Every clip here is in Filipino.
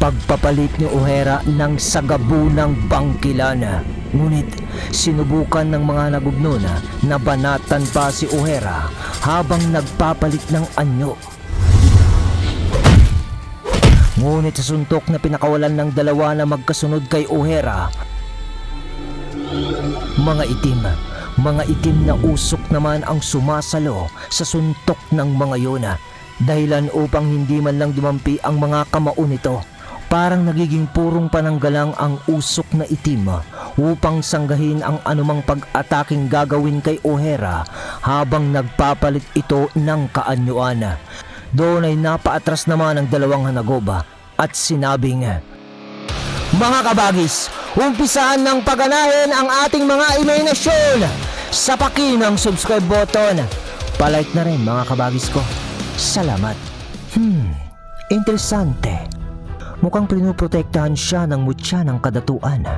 Pagpapalit ni O'Hara ng sagabunang bangkilan. Ngunit sinubukan ng mga nagubno na nabanatan pa si O'Hara habang nagpapalit ng anyo. Ngunit sa suntok na pinakawalan ng dalawa na magkasunod kay O'Hara, mga itim, mga itim na usok naman ang sumasalo sa suntok ng mga yona. Dahilan upang hindi man lang dumampi ang mga kamao nito. Parang nagiging purong pananggalang ang usok na itim upang sanggahin ang anumang pag-ataking gagawin kay O'Hara habang nagpapalit ito ng kaanyuan. Doon ay napaatras naman ang dalawang hanagoba at sinabing, mga kabagis, umpisahan ng paganahin ang ating mga imahinasyon. Sapakin ang subscribe button. Palike na rin mga kabagis ko. Salamat. Hmm, interesante. Mukhang pinuprotektahan siya ng mutya ng kadatuan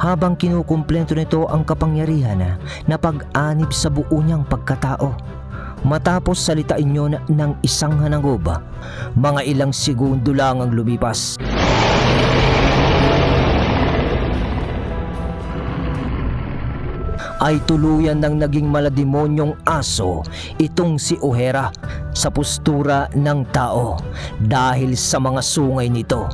habang kinukumplento nito ang kapangyarihan na pag-anib sa buo niyang pagkatao. Matapos salitain yun ng isang hanagoba, mga ilang segundo lang ang lumipas ay tuluyan ng naging malademonyong aso itong si O'Hara sa postura ng tao dahil sa mga sungay nito.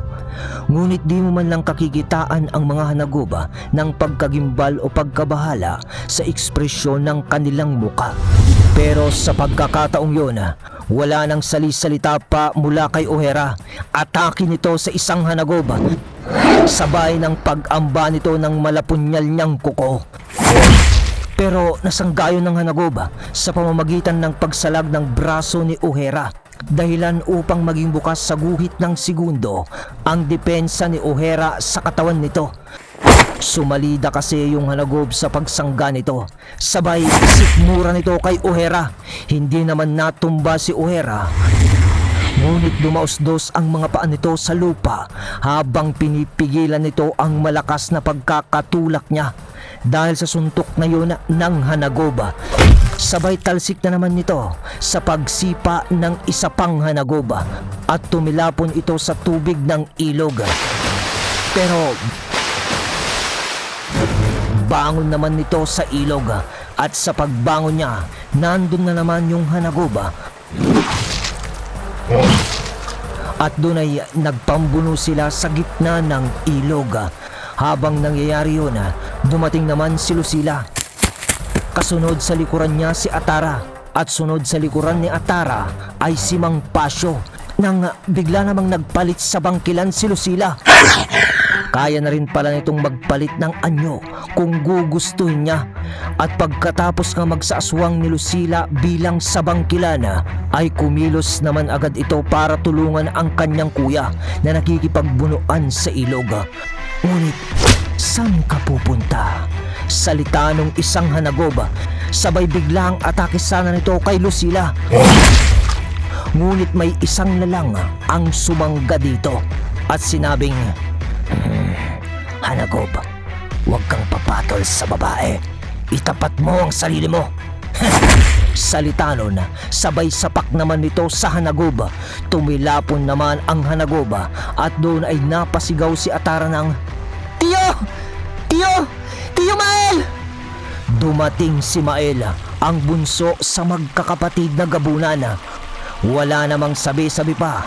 Ngunit di mo man lang kakikitaan ang mga hanagoba ng pagkagimbal o pagkabahala sa ekspresyon ng kanilang muka. Pero sa pagkakataong yun, wala nang salisalita pa mula kay O'Hara. Atake nito sa isang hanagoba. Sabay ng pag-amba nito ng malapunyal niyang kuko. Pero nasanggayon ng Hanagoba sa pamamagitan ng pagsalag ng braso ni O'Hara dahilan upang maging bukas sa guhit ng segundo ang depensa ni O'Hara sa katawan nito. Sumalida kasi yung hanagob sa pagsangga nito. Sabay sikmura nito kay O'Hara. Hindi naman natumba si O'Hara. Ngunit dumausdos ang mga paa nito sa lupa habang pinipigilan nito ang malakas na pagkakatulak niya dahil sa suntok na yun ng hanagoba. Sabay talsik na naman nito sa pagsipa ng isa pang hanagoba at tumilapon ito sa tubig ng ilog. Pero bangon naman nito sa ilog at sa pagbangon niya, nandun na naman yung hanagoba at doon ay nagpambuno sila sa gitna ng ilog. Habang nangyayari yun, dumating naman si Lucila. Kasunod sa likuran niya si Atara at sunod sa likuran ni Atara ay si Mang Pasyo nang bigla namang nagpalit sa bangkilan si Lucila. Kaya na rin pala nitong magpalit ng anyo kung gugustuhin niya. At pagkatapos nga magsaaswang ni Lucila bilang sa bangkilana, ay kumilos naman agad ito para tulungan ang kanyang kuya na nakikipagbunuan sa ilog. Ngunit, saan ka pupunta? Salita nung isang hanagoba, sabay biglang atake sana nito kay Lucila. Ngunit may isang lalang ang sumangga dito at sinabing, "Hmm, Hanagob, huwag kang papatol sa babae. Itapat mo ang sarili mo. Salita nun, sabay sapak naman nito sa Hanagoba. Tumilapon naman ang Hanagoba at doon ay napasigaw si Atara ng, Tiyo! Tiyo! Tiyo Mael! Dumating si Mael, ang bunso sa magkakapatid na gabunan. Wala namang sabi-sabi pa.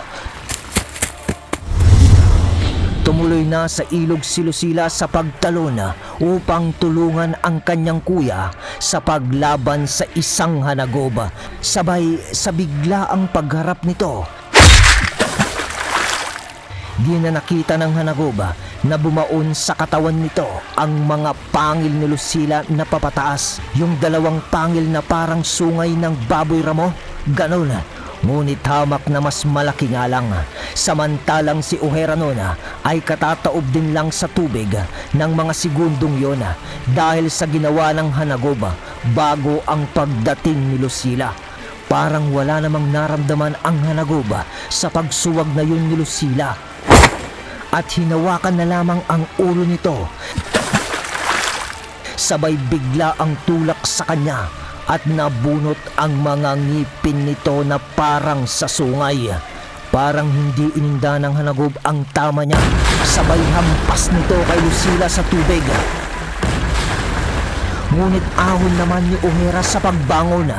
Tumuloy na sa ilog si Lucila sa pagtalon upang tulungan ang kanyang kuya sa paglaban sa isang hanagoba. Sabay sa bigla ang pagharap nito. Di na nakita ng hanagoba na bumaon sa katawan nito ang mga pangil ni Lucila na papataas. Yung dalawang pangil na parang sungay ng baboy ramo. Ganon. Ngunit hamak na mas malaki nga lang. Samantalang si O'Hara noon ay katataob din lang sa tubig ng mga segundong yon dahil sa ginawa ng Hanagoba bago ang pagdating ni Lucila. Parang wala namang naramdaman ang Hanagoba sa pagsuwag na yun ni Lucila. At hinawakan na lamang ang ulo nito. Sabay bigla ang tulak sa kanya at nabunot ang mga ngipin nito na parang sa sungay. Parang hindi ininda ng hanagob ang tama niya. Sabay hampas nito kay Lucila sa tubig. Ngunit ahon naman ni O'Hara sa pagbangon.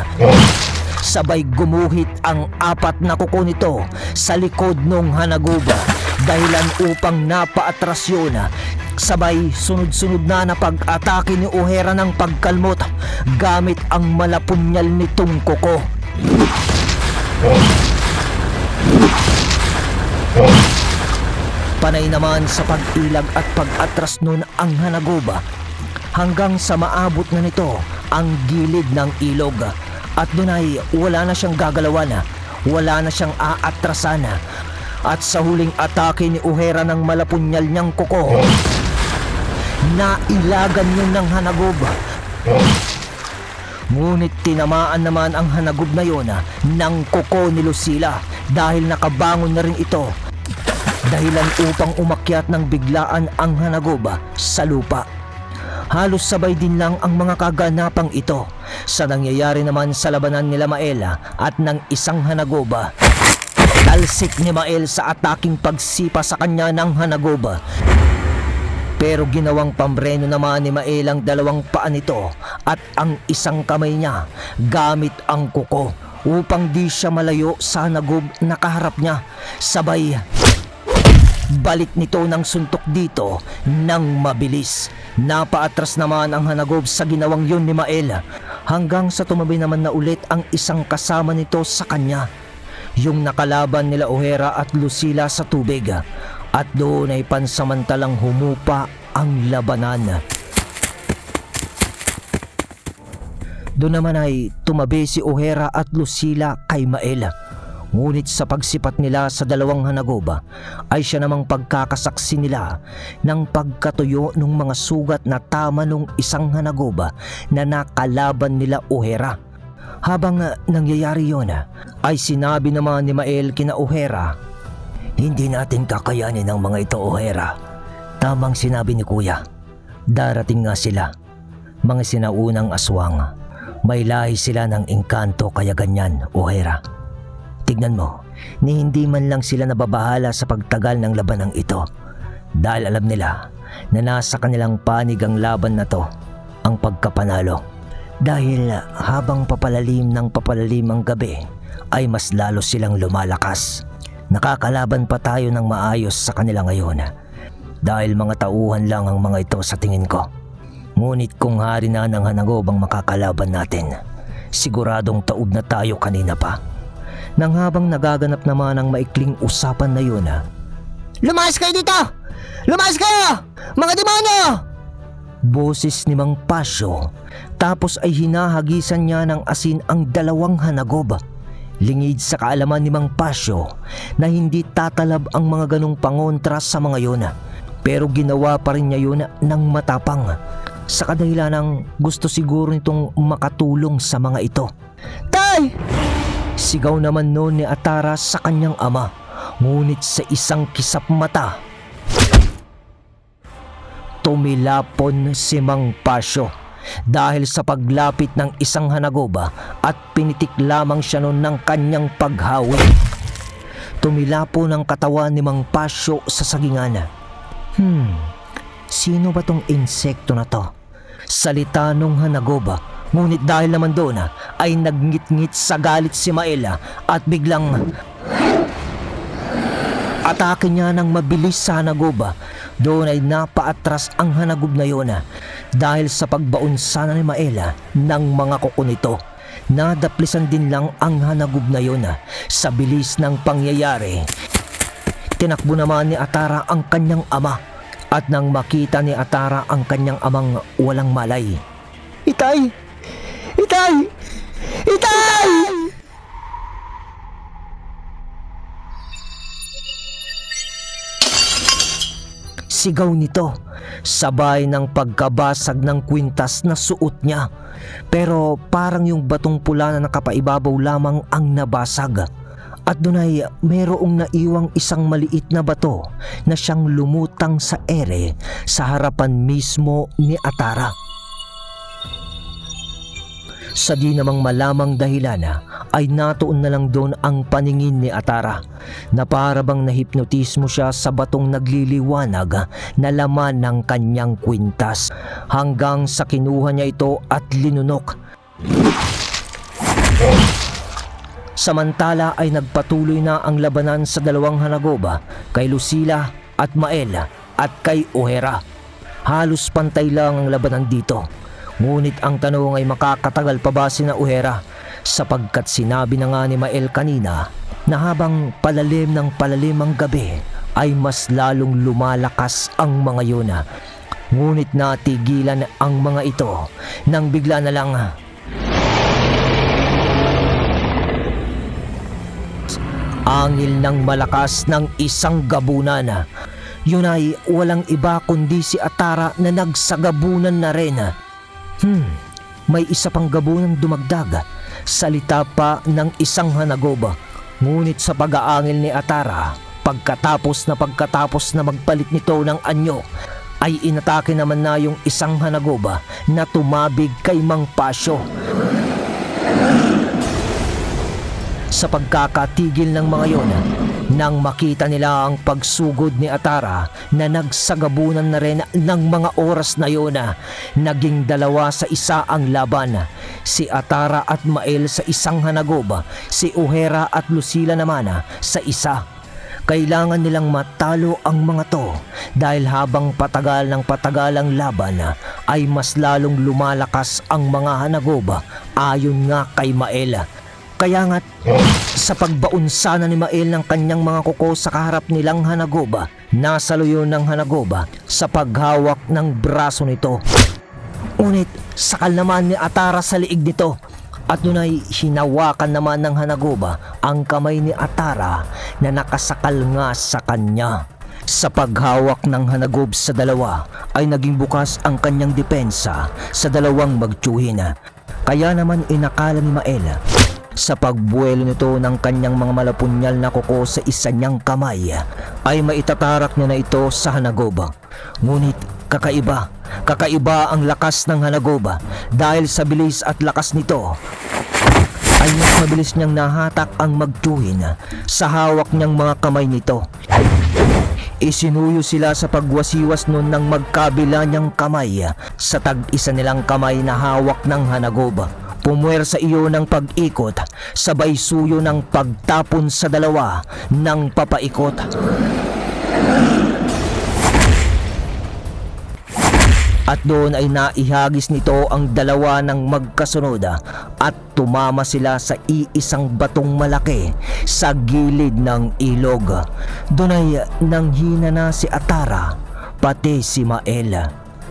Sabay gumuhit ang apat na kuko nito sa likod ng hanaguba dahilan upang napaatras yun. Sabay sunod-sunod na na pag-atake ni O'Hara ng pagkalmot gamit ang malapunyal nitong kuko. Panay naman sa pag-ilag at pag-atras nun ang hanaguba. Hanggang sa maabot na nito ang gilid ng ilog. At doon ay wala na siyang gagalawan wala na siyang aatrasan. At sa huling atake ni Uhera ng malapunyal niyang kuko nailagan yun ng hanagob Ngunit tinamaan naman ang hanagob na yon ng kuko ni Lucila dahil nakabangon na rin ito dahilan upang umakyat ng biglaan ang hanagoba sa lupa. Halos sabay din lang ang mga kaganapang ito sa nangyayari naman sa labanan nila Maela at ng isang hanagoba. Talsik ni Mael sa ataking pagsipa sa kanya ng hanagoba. Pero ginawang pambreno naman ni Mael ang dalawang paa nito at ang isang kamay niya gamit ang kuko upang di siya malayo sa hanagob na kaharap niya. Sabay Balik nito ng suntok dito ng mabilis. Napaatras naman ang hanagob sa ginawang yun ni Mael hanggang sa tumabi naman na ulit ang isang kasama nito sa kanya. Yung nakalaban nila O'Hara at Lucila sa tubig at doon ay pansamantalang humupa ang labanan. Doon naman ay tumabi si O'Hara at Lucila kay Mael. Ngunit sa pagsipat nila sa dalawang hanagoba ay siya namang pagkakasaksi nila ng pagkatuyo ng mga sugat na tama nung isang hanagoba na nakalaban nila Ohera. Habang nangyayari yon ay sinabi naman ni Mael kina Ohera, Hindi natin kakayanin ang mga ito Ohera. Tamang sinabi ni Kuya, darating nga sila. Mga sinaunang aswang. May lahi sila ng engkanto kaya ganyan, Ohera. Tignan mo, ni hindi man lang sila nababahala sa pagtagal ng labanang ito. Dahil alam nila na nasa kanilang panig ang laban na to, ang pagkapanalo. Dahil habang papalalim ng papalalim ang gabi, ay mas lalo silang lumalakas. Nakakalaban pa tayo ng maayos sa kanila ngayon. Dahil mga tauhan lang ang mga ito sa tingin ko. Ngunit kung hari na ng hanagob ang makakalaban natin, siguradong taob na tayo kanina pa nang habang nagaganap naman ang maikling usapan na yun ha. Lumayas kayo dito! Lumayas kayo! Mga demonyo! Boses ni Mang Pasyo tapos ay hinahagisan niya ng asin ang dalawang hanagob. Lingid sa kaalaman ni Mang Pasyo na hindi tatalab ang mga ganong pangontra sa mga yun. Pero ginawa pa rin niya yun ng matapang sa kadahilan ng gusto siguro nitong makatulong sa mga ito. Tay! Sigaw naman noon ni Atara sa kanyang ama, ngunit sa isang kisap mata, tumilapon si Mang Pasyo dahil sa paglapit ng isang hanagoba at pinitik lamang siya noon ng kanyang paghawi. Tumilapo ng katawan ni Mang Pasyo sa sagingan. Hmm, sino ba tong insekto na to? Salita nung hanagoba Ngunit dahil naman doon ay nagngit-ngit sa galit si Maela at biglang atake niya ng mabilis sa hanagoba. Doon ay napaatras ang hanagub na yun dahil sa pagbaon sana ni Maela ng mga kuko nito. Nadaplisan din lang ang hanagub na yun sa bilis ng pangyayari. Tinakbo naman ni Atara ang kanyang ama at nang makita ni Atara ang kanyang amang walang malay. Itay! Itay! Itay! Sigaw nito, sabay ng pagkabasag ng kwintas na suot niya. Pero parang yung batong pula na nakapaibabaw lamang ang nabasag. At doon ay mayroong naiwang isang maliit na bato na siyang lumutang sa ere sa harapan mismo ni Atara. Sa di namang malamang dahilan ay natuon na lang doon ang paningin ni Atara na para bang nahipnotismo siya sa batong nagliliwanag na laman ng kanyang kwintas hanggang sa kinuha niya ito at linunok. Samantala ay nagpatuloy na ang labanan sa dalawang Hanagoba kay Lucila at Mael at kay Ohera. Halos pantay lang ang labanan dito. Ngunit ang tanong ay makakatagal pa ba si na Ohera sapagkat sinabi na nga ni Mael kanina na habang palalim ng palalim ang gabi ay mas lalong lumalakas ang mga yun. Ngunit natigilan ang mga ito nang bigla na lang angil ng malakas ng isang gabunan. Yun ay walang iba kundi si Atara na nagsagabunan na rin. Hmm, may isa pang gabunan dumagdag. Salita pa ng isang hanagoba. Ngunit sa pag-aangil ni Atara, pagkatapos na pagkatapos na magpalit nito ng anyo, ay inatake naman na yung isang hanagoba na tumabig kay Mang Pasyo. sa pagkakatigil ng mga yon nang makita nila ang pagsugod ni Atara na nagsagabunan na rin ng mga oras na yon naging dalawa sa isa ang laban. Si Atara at Mael sa isang hanagoba si Uhera at Lucila naman sa isa. Kailangan nilang matalo ang mga to dahil habang patagal ng patagal ang laban ay mas lalong lumalakas ang mga hanagoba ayon nga kay Mael kaya nga sa pagbaon sana ni Mael ng kanyang mga kuko sa kaharap nilang Hanagoba, nasa luyon ng Hanagoba sa paghawak ng braso nito. Ngunit sakal naman ni Atara sa liig nito at doon ay hinawakan naman ng Hanagoba ang kamay ni Atara na nakasakal nga sa kanya. Sa paghawak ng Hanagob sa dalawa ay naging bukas ang kanyang depensa sa dalawang magtsuhin. Kaya naman inakala ni Mael sa pagbuwelo nito ng kanyang mga malapunyal na kuko sa isa niyang kamay ay maitatarak niya na ito sa Hanagoba. Ngunit kakaiba, kakaiba ang lakas ng Hanagoba dahil sa bilis at lakas nito ay mas mabilis niyang nahatak ang magtuhin sa hawak niyang mga kamay nito. Isinuyo sila sa pagwasiwas nun ng magkabila niyang kamay sa tag-isa nilang kamay na hawak ng Hanagoba. Pumuwer sa iyo ng pag-ikot, sabay suyo ng pagtapon sa dalawa ng papaikot. At doon ay naihagis nito ang dalawa ng magkasunod at tumama sila sa iisang batong malaki sa gilid ng ilog. Doon ay nanghina na si Atara, pati si Mael.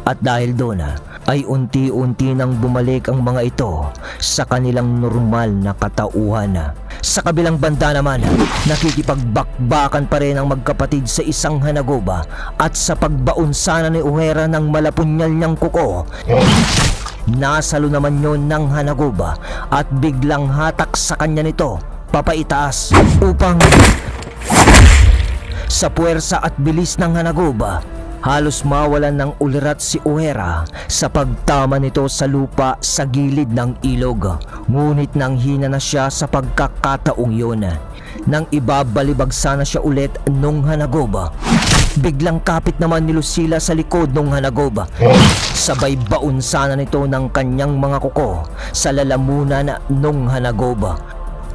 At dahil doon ay unti-unti nang bumalik ang mga ito sa kanilang normal na katauhan. Sa kabilang banda naman, nakikipagbakbakan pa rin ang magkapatid sa isang hanagoba at sa pagbaon sana ni Uhera ng malapunyal niyang kuko, nasalo naman yon ng hanagoba at biglang hatak sa kanya nito papaitaas upang sa puwersa at bilis ng hanagoba Halos mawalan ng ulirat si Uera sa pagtama nito sa lupa sa gilid ng ilog. Ngunit nang hina na siya sa pagkakataong yun. Nang ibabalibag sana siya ulit nung Hanagoba. Biglang kapit naman ni Lucila sa likod nung Hanagoba. Sabay baon sana nito ng kanyang mga kuko sa lalamunan nung Hanagoba.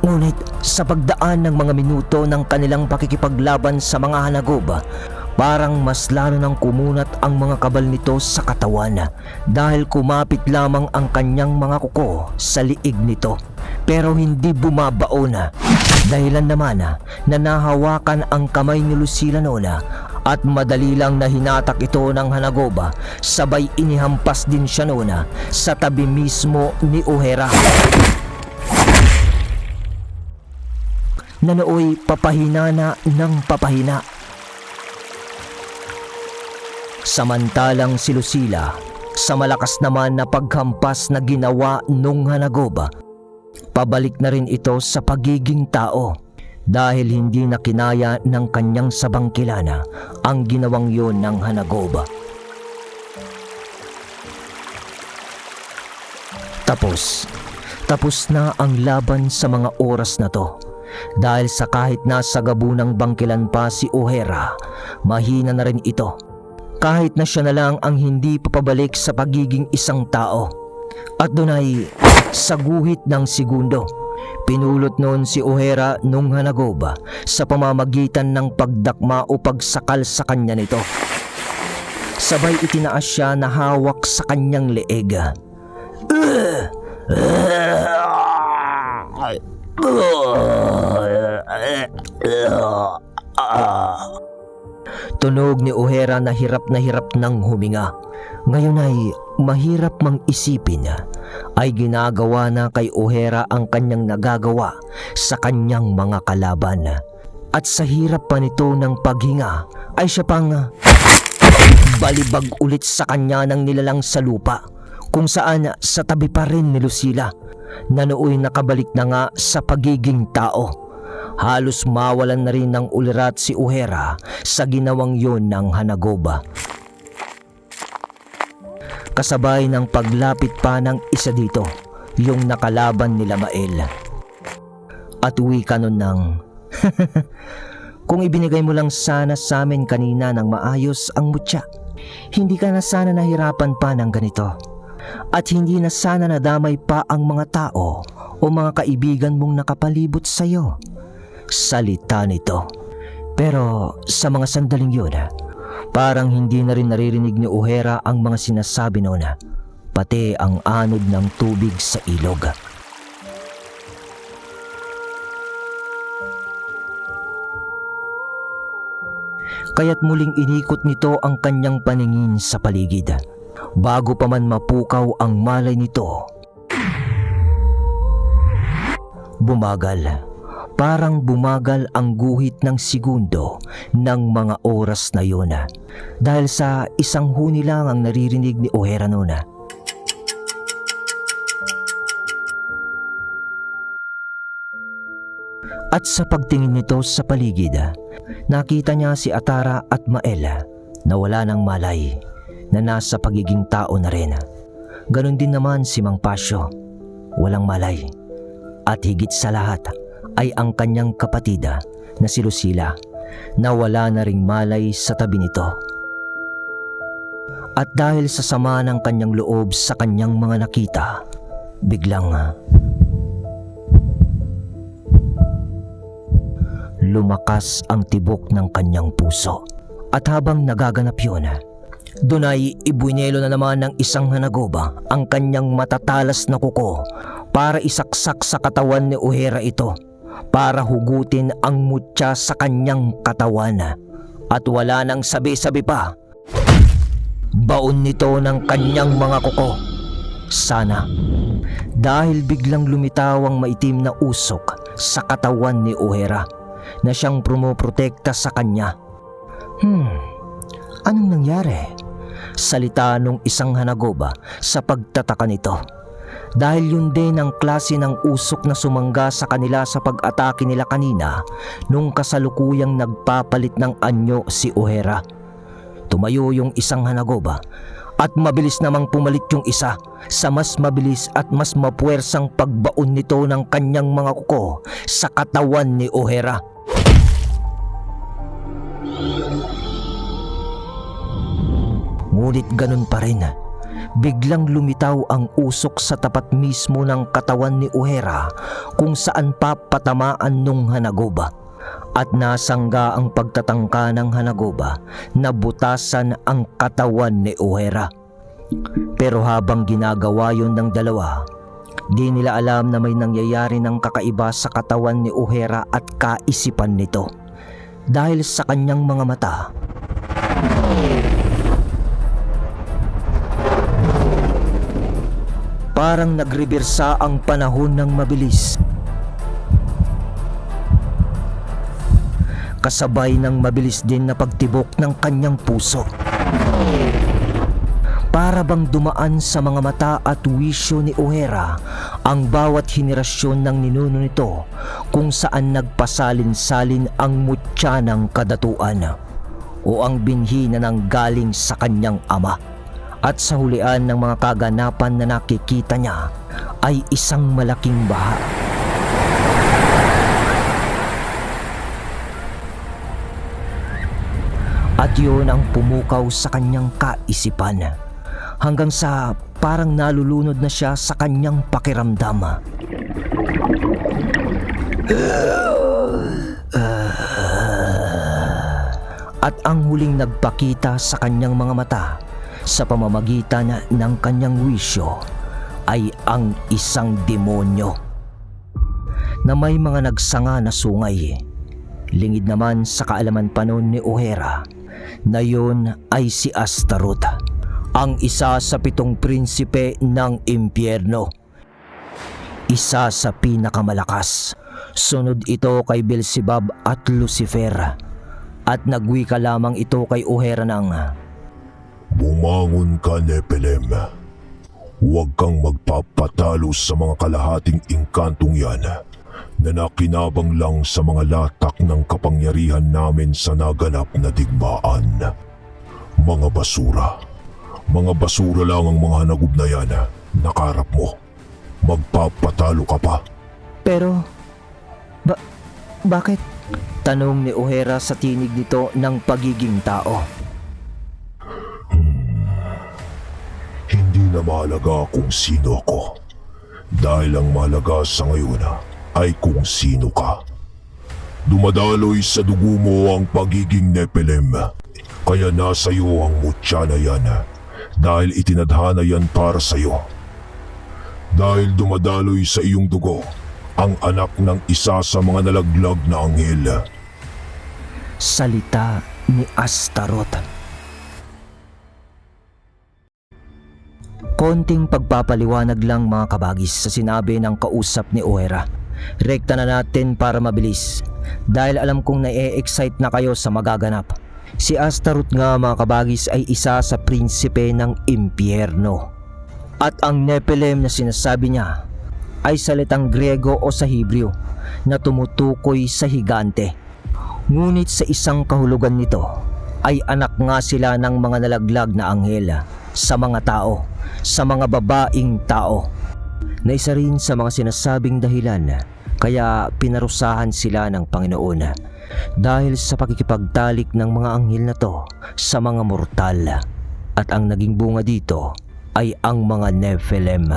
Ngunit sa pagdaan ng mga minuto ng kanilang pakikipaglaban sa mga Hanagoba, Parang mas lalo nang kumunat ang mga kabal nito sa katawan dahil kumapit lamang ang kanyang mga kuko sa liig nito. Pero hindi bumabao na. Dahilan naman na nahawakan ang kamay ni Lucila Nola at madali lang na hinatak ito ng Hanagoba sabay inihampas din siya noona sa tabi mismo ni Ohera. na nooy papahina na ng papahina. Samantalang si Lucila, sa malakas naman na paghampas na ginawa nung Hanagoba, pabalik na rin ito sa pagiging tao dahil hindi na kinaya ng kanyang sabangkilana ang ginawang yon ng Hanagoba. Tapos, Tapos na ang laban sa mga oras na to. Dahil sa kahit nasa gabunang bangkilan pa si O'Hara, mahina na rin ito. Kahit na siya na lang ang hindi papabalik sa pagiging isang tao. At doon ay sa guhit ng segundo. Pinulot noon si O'Hara nung hanagoba sa pamamagitan ng pagdakma o pagsakal sa kanya nito. Sabay itinaas siya na hawak sa kanyang leeg. Tunog ni O'Hara na hirap na hirap ng huminga. Ngayon ay mahirap mang isipin ay ginagawa na kay O'Hara ang kanyang nagagawa sa kanyang mga kalaban. At sa hirap pa nito ng paghinga ay siya pang balibag ulit sa kanya ng nilalang sa lupa kung saan sa tabi pa rin ni Lucila na nooy nakabalik na nga sa pagiging tao. Halos mawalan na rin ng ulirat si Uhera sa ginawang yon ng Hanagoba. Kasabay ng paglapit pa ng isa dito, yung nakalaban nila Mael. At uwi ka nun ng, Kung ibinigay mo lang sana sa amin kanina ng maayos ang mutya, hindi ka na sana nahirapan pa ng ganito. At hindi na sana nadamay pa ang mga tao o mga kaibigan mong nakapalibot sa iyo. Salita nito. Pero sa mga sandaling yun, parang hindi na rin naririnig ni O'Hara ang mga sinasabi noon, pati ang anod ng tubig sa ilog. Kaya't muling inikot nito ang kanyang paningin sa paligid. Bago pa man mapukaw ang malay nito, bumagal. Parang bumagal ang guhit ng segundo ng mga oras na yun. Dahil sa isang huni lang ang naririnig ni O'Hara noon. At sa pagtingin nito sa paligid, nakita niya si Atara at Mael na wala ng malay na nasa pagiging tao na rin. Ganon din naman si Mang Pasyo, walang malay. At higit sa lahat ay ang kanyang kapatida na si Lucila na wala na ring malay sa tabi nito. At dahil sa sama ng kanyang loob sa kanyang mga nakita, biglang lumakas ang tibok ng kanyang puso. At habang nagaganap yun, doon ay ibunyelo na naman ng isang hanagoba ang kanyang matatalas na kuko para isaksak sa katawan ni O'Hara ito para hugutin ang mutya sa kanyang katawan. At wala nang sabi-sabi pa. Baon nito ng kanyang mga kuko. Sana. Dahil biglang lumitaw ang maitim na usok sa katawan ni O'Hara na siyang promoprotekta sa kanya. Hmm, anong nangyari? Salita nung isang hanagoba sa pagtataka nito. Dahil yun din ang klase ng usok na sumangga sa kanila sa pag-atake nila kanina nung kasalukuyang nagpapalit ng anyo si O'Hara. Tumayo yung isang hanagoba at mabilis namang pumalit yung isa sa mas mabilis at mas mapuwersang pagbaon nito ng kanyang mga kuko sa katawan ni O'Hara. Ngunit ganun pa rin. Biglang lumitaw ang usok sa tapat mismo ng katawan ni O'Hara kung saan pa patamaan nung hanagoba. At nasangga ang pagtatangka ng hanagoba na butasan ang katawan ni O'Hara. Pero habang ginagawa yon ng dalawa, di nila alam na may nangyayari ng kakaiba sa katawan ni O'Hara at kaisipan nito. Dahil sa kanyang mga mata, Parang nagrebersa ang panahon ng mabilis. Kasabay ng mabilis din na pagtibok ng kanyang puso. Para bang dumaan sa mga mata at wisyo ni O'Hara ang bawat henerasyon ng ninuno nito kung saan nagpasalin-salin ang mutya ng kadatuan o ang binhi na nanggaling sa kanyang ama At sa hulian ng mga kaganapan na nakikita niya ay isang malaking baha. At yun ang pumukaw sa kanyang kaisipan hanggang sa parang nalulunod na siya sa kanyang pakiramdam. At ang huling nagpakita sa kanyang mga mata sa pamamagitan ng kanyang wisyo ay ang isang demonyo na may mga nagsanga na sungay. Lingid naman sa kaalaman pa noon ni O'Hara na yun ay si Astaroth, ang isa sa pitong prinsipe ng impyerno. Isa sa pinakamalakas. Sunod ito kay Beelzebub at Lucifer. At nagwika lamang ito kay O'Hara ng Bumangon ka, Nepelem. Huwag kang magpapatalo sa mga kalahating inkantong yan na nakinabang lang sa mga latak ng kapangyarihan namin sa naganap na digmaan. Mga basura. Mga basura lang ang mga hanagub na yan. Nakarap mo. Magpapatalo ka pa. Pero, ba, bakit? Tanong ni O'Hara sa tinig nito ng pagiging tao. Na mahalaga kung sino ako. Dahil ang mahalaga sa ngayon ay kung sino ka. Dumadaloy sa dugo mo ang pagiging Nepelem. Kaya nasa iyo ang mutya na yan. Dahil itinadhana yan para sa iyo. Dahil dumadaloy sa iyong dugo ang anak ng isa sa mga nalaglag na anghel. Salita ni Astaroth. Konting pagpapaliwanag lang mga kabagis sa sinabi ng kausap ni O'Hara. Rekta na natin para mabilis dahil alam kong na-excite na kayo sa magaganap. Si Astaroth nga mga kabagis ay isa sa prinsipe ng impyerno. At ang Nephilim na sinasabi niya ay salitang Grego o sa Hebreo na tumutukoy sa higante. Ngunit sa isang kahulugan nito ay anak nga sila ng mga nalaglag na anghel sa mga tao, sa mga babaing tao. Na isa rin sa mga sinasabing dahilan kaya pinarusahan sila ng Panginoon dahil sa pakikipagtalik ng mga anghel na to sa mga mortal. At ang naging bunga dito ay ang mga Nephilim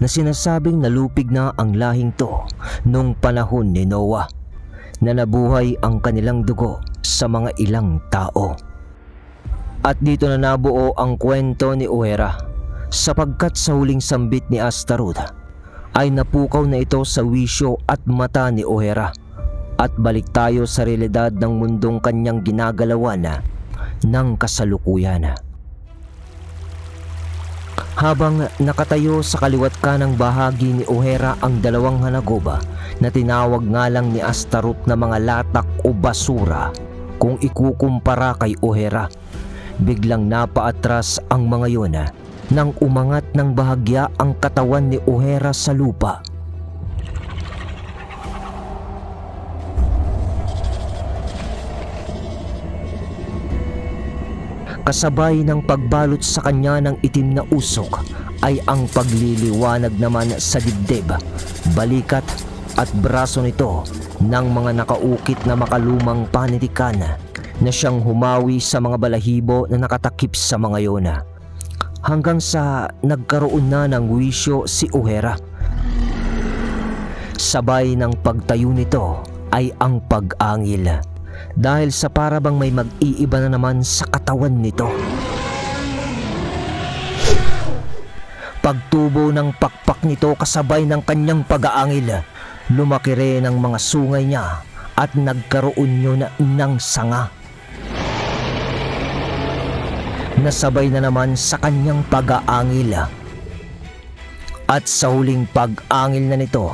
na sinasabing nalupig na ang lahing to nung panahon ni Noah na nabuhay ang kanilang dugo sa mga ilang tao. At dito na nabuo ang kwento ni Uera sapagkat sa huling sambit ni Astaroth ay napukaw na ito sa wisyo at mata ni O'Hara at balik tayo sa realidad ng mundong kanyang ginagalawan na ng kasalukuyan. Habang nakatayo sa kaliwat kanang bahagi ni O'Hara ang dalawang hanagoba na tinawag nga lang ni Astaroth na mga latak o basura kung ikukumpara kay O'Hara. Biglang napaatras ang mga yun nang umangat ng bahagya ang katawan ni O'Hara sa lupa. Kasabay ng pagbalot sa kanya ng itim na usok ay ang pagliliwanag naman sa dibdib, balikat at braso nito ng mga nakaukit na makalumang panitikan na siyang humawi sa mga balahibo na nakatakip sa mga yona. Hanggang sa nagkaroon na ng wisyo si O'Hara. Sabay ng pagtayo nito ay ang pag-angil dahil sa parabang may mag-iiba na naman sa katawan nito. Pagtubo ng pakpak nito kasabay ng kanyang pag-aangil, lumaki rin ang mga sungay niya at nagkaroon yun ng sanga. Nasabay na naman sa kanyang pag-aangil. At sa huling pag-angil na nito,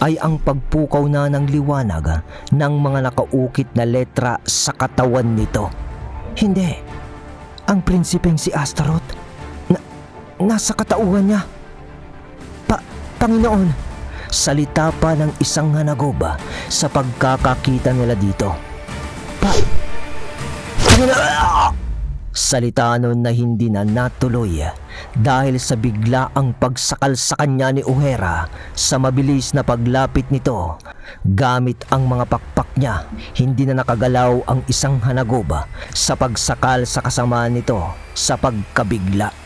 ay ang pagpukaw na ng liwanag ng mga nakaukit na letra sa katawan nito. Hindi. Ang prinsipeng si Astaroth, na, nasa katauhan niya. Pa, Panginoon, salita pa ng isang hanagoba sa pagkakakita nila dito. lupa. Salita nun na hindi na natuloy dahil sa bigla ang pagsakal sa kanya ni Uhera sa mabilis na paglapit nito. Gamit ang mga pakpak niya, hindi na nakagalaw ang isang hanagoba sa pagsakal sa kasamaan nito sa pagkabigla.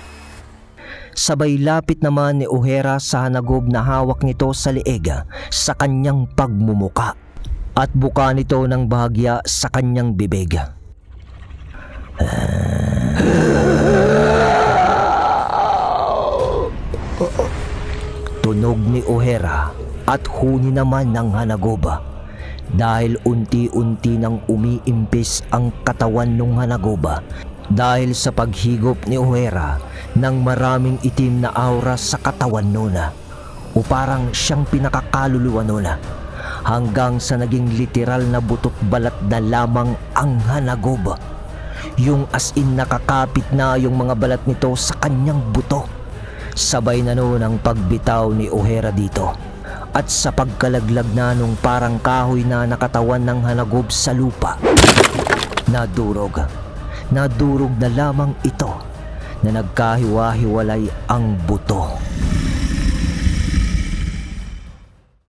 Sabay lapit naman ni Uhera sa hanagob na hawak nito sa leeg sa kanyang pagmumuka at buka nito ng bahagya sa kanyang bibig. Tunog ni O'Hara at huni naman ng hanagoba dahil unti-unti nang umiimpis ang katawan ng hanagoba dahil sa paghigop ni O'Hara ng maraming itim na aura sa katawan nuna o parang siyang pinakakaluluwa nuna hanggang sa naging literal na butot balat na lamang ang hanagoba yung as in nakakapit na yung mga balat nito sa kanyang buto. Sabay na noon ang pagbitaw ni O'Hara dito. At sa pagkalaglag na nung parang kahoy na nakatawan ng hanagob sa lupa. Nadurog. Nadurog na lamang ito na nagkahiwa-hiwalay ang buto.